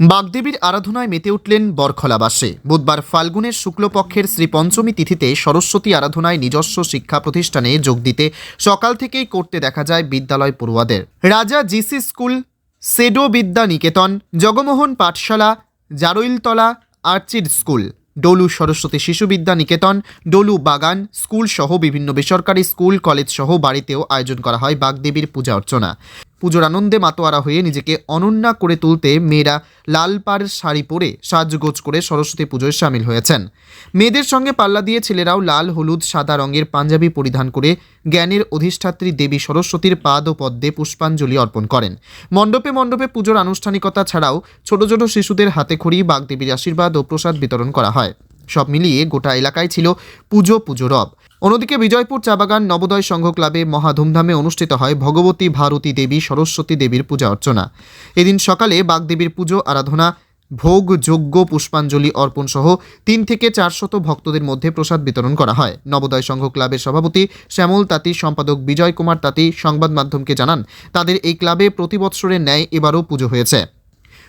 বাগদেবীর আরাধনায় মেতে উঠলেন বরখলাবাসে। বুধবার ফাল্গুনের শুক্লপক্ষের শ্রী পঞ্চমী তিথিতে সরস্বতী আরাধনায় নিজস্ব শিক্ষা প্রতিষ্ঠানে যোগ দিতে সকাল থেকেই করতে দেখা যায় বিদ্যালয় পড়ুয়াদের। রাজা GC school, shadow Vidya Niketan, Jagmohan পাঠশালা, জারইলতলা আর্চিড স্কুল, ডলু সরস্বতী শিশু বিদ্যা নিকেতন, ডলু বাগান স্কুল সহ বিভিন্ন বেসরকারি স্কুল কলেজ সহ বাড়িতেও আয়োজন করা হয় বাগদেবীর পূজা অর্চনা। পুজোর আনন্দে মাতোয়ারা হয়ে নিজেকে অনন্যা করে তুলতে মেয়েরা লাল পাড় শাড়ি পরে সাজগোজ করে সরস্বতী পুজোয় সামিল হয়েছেন। মেয়েদের সঙ্গে পাল্লা দিয়ে ছেলেরাও লাল, হলুদ, সাদা রঙের পাঞ্জাবি পরিধান করে জ্ঞানের অধিষ্ঠাত্রী দেবী সরস্বতীর পাদ ও পদ্মে পুষ্পাঞ্জলি অর্পণ করেন। মণ্ডপে মণ্ডপে পুজোর আনুষ্ঠানিকতা ছাড়াও ছোট ছোট শিশুদের হাতে খড়ি, বাগদেবীর আশীর্বাদ ও প্রসাদ বিতরণ করা হয়। সব মিলিয়ে গোটা এলাকায় ছিল পুজো পুজো রব। অন্যদিকে বিজয়পুর চা বাগান নবোদয় সংঘ ক্লাবে মহা ধুমধামে অনুষ্ঠিত হয় ভগবতী ভারতী দেবী সরস্বতী দেবীর পূজা অর্চনা। এদিন সকালে বাগদেবীর পুজো, আরাধনা, ভোগ, যজ্ঞ, পুষ্পাঞ্জলি অর্পণ সহ তিন থেকে চারশত ভক্তদের মধ্যে প্রসাদ বিতরণ করা হয়। নবোদয় সংঘ ক্লাবের সভাপতি শ্যামল তাঁতি, সম্পাদক বিজয় কুমার তাঁতি সংবাদ মাধ্যমকে জানান, তাদের এই ক্লাবে প্রতি বৎসরের ন্যায় এবারও পুজো হয়েছে।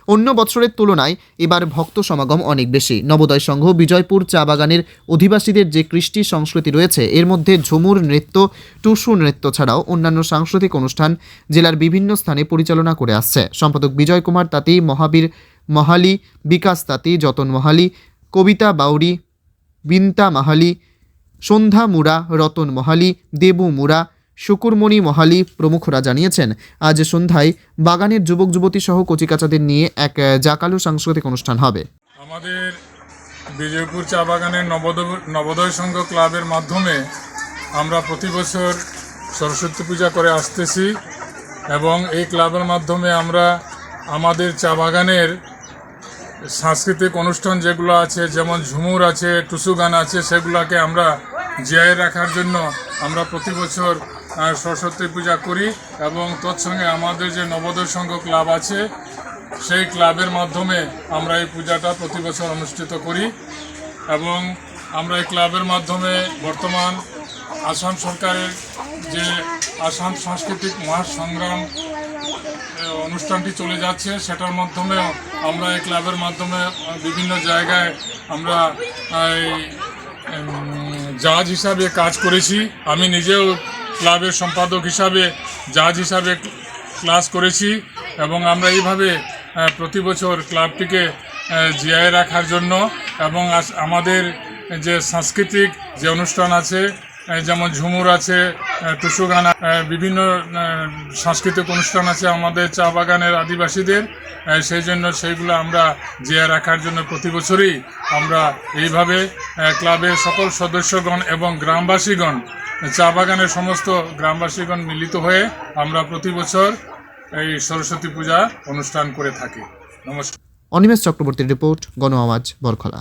অন্য বছরের তুলনায় এবার ভক্ত সমাগম অনেক বেশি। নবোদয় সংঘ বিজয়পুর চা বাগানের অধিবাসীদের যে কৃষ্টি সংস্কৃতি রয়েছে, এর মধ্যে ঝুমুর নৃত্য, টুসু নৃত্য ছাড়াও অন্যান্য সাংস্কৃতিক অনুষ্ঠান জেলার বিভিন্ন স্থানে পরিচালনা করে আসছে। সম্পাদক বিজয় কুমার তাঁতি, মহাবীর মহালি, বিকাশ তাঁতি, যতন মহালি, কবিতা বাউরি, বিন্তা মাহালি, সন্ধ্যা মুরা রতন মহালি, দেবু মুরা শুকুরমণি মহালি প্রমুখরা জানিয়েছেন, আজ সন্ধ্যায় বাগানের যুবক যুবতী সহ কচিকাচাদের নিয়ে এক জাকালো সাংস্কৃতিক অনুষ্ঠান হবে। আমাদের বিজয়পুর চা বাগানের নবোদয় সংঘ ক্লাবের মাধ্যমে আমরা প্রতি বছর সরস্বতী পূজা করে আসতেছি এবং এই ক্লাবের মাধ্যমে আমরা আমাদের চা বাগানের সাংস্কৃতিক অনুষ্ঠান যেগুলো আছে, যেমন ঝুমুর আছে, টুসু গান আছে, সেগুলোকে আমরা জিয়ায় রাখার জন্য আমরা প্রতি বছর সরস্বতী পূজা করি এবং তৎসঙ্গে আমাদের যে নবোদয় সংঘ ক্লাব আছে, সেই ক্লাবের মাধ্যমে আমরা এই পূজাটা প্রতি বছর অনুষ্ঠিত করি এবং আমরা এই ক্লাবের মাধ্যমে বর্তমান আসাম সরকারের যে আসাম সাংস্কৃতিক মহাসংগ্রাম অনুষ্ঠানটি চলে যাচ্ছে, সেটার মাধ্যমে আমরা এই ক্লাবের মাধ্যমে বিভিন্ন জায়গায় আমরা এই জাজ হিসাবে কাজ করেছি। আমি নিজেও ক্লাবের সম্পাদক হিসাবে, জাজ হিসাবে ক্লাস করেছি এবং আমরা এইভাবে প্রতি বছর ক্লাবটিকে জিয়ায় রাখার জন্য এবং আমাদের যে সাংস্কৃতিক যে অনুষ্ঠান আছে যেমন ঝুমুর আছে টুসু গান বিভিন্ন সাংস্কৃতিক অনুষ্ঠান আছে আমাদের চা বাগানের আদিবাসীদের সেই জন্য সেইগুলো আমরা জিয়া রাখার জন্য প্রতি বছরই আমরা এইভাবে ক্লাবের সকল সদস্যগণ এবং গ্রামবাসীগণ, চা বাগানের সমস্ত গ্রামবাসীগণ মিলিত হয়ে আমরা প্রতি বছর এই সরস্বতী পূজা অনুষ্ঠান করে থাকি। নমস্কার। অনিমেষ চক্রবর্তীর রিপোর্ট গণ আওয়াজ বরখলা।